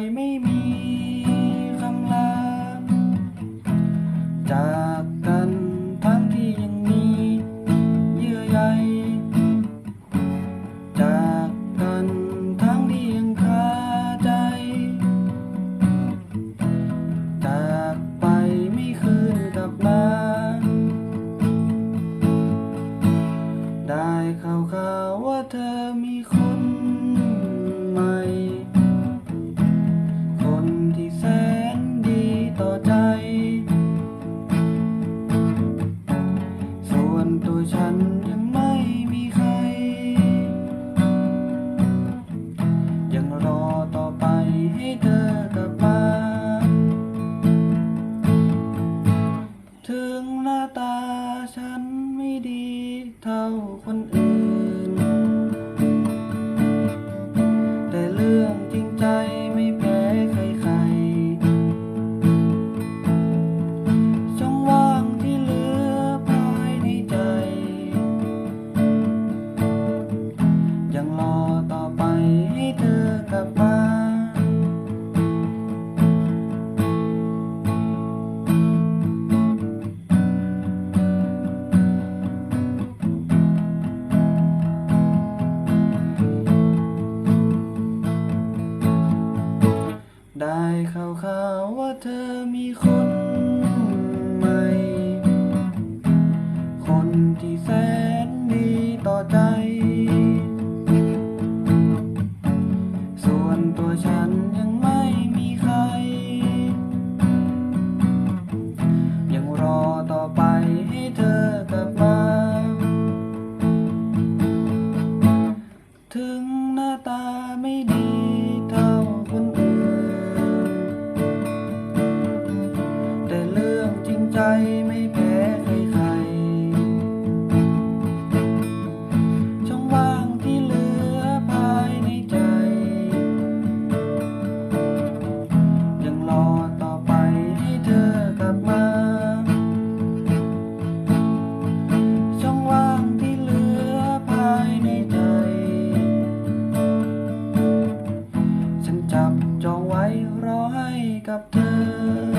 ยไม่มีคำลา จากกันทั้งที่ยังมีเยื่อใย จากกันทั้งที่ยังคาใจ จากไปไม่คืนกลับมา ได้ข่าวๆว่าเธอมีคน หน้าตาฉันไม่ดีเท่าคนอื่น แต่เรื่องจริงใจไม่แพ้ใครๆช่องว่างที่เหลือภายในใจ ยังรอต่อไปให้เธอ ข่าวข่าวว่าเธอมีคนใหม่ คนที่แสนดีต่อใจ ส่วนตัวฉันยังไม่มีใคร ยังรอต่อไปให้เธอกลับมา ถึง ฉันจั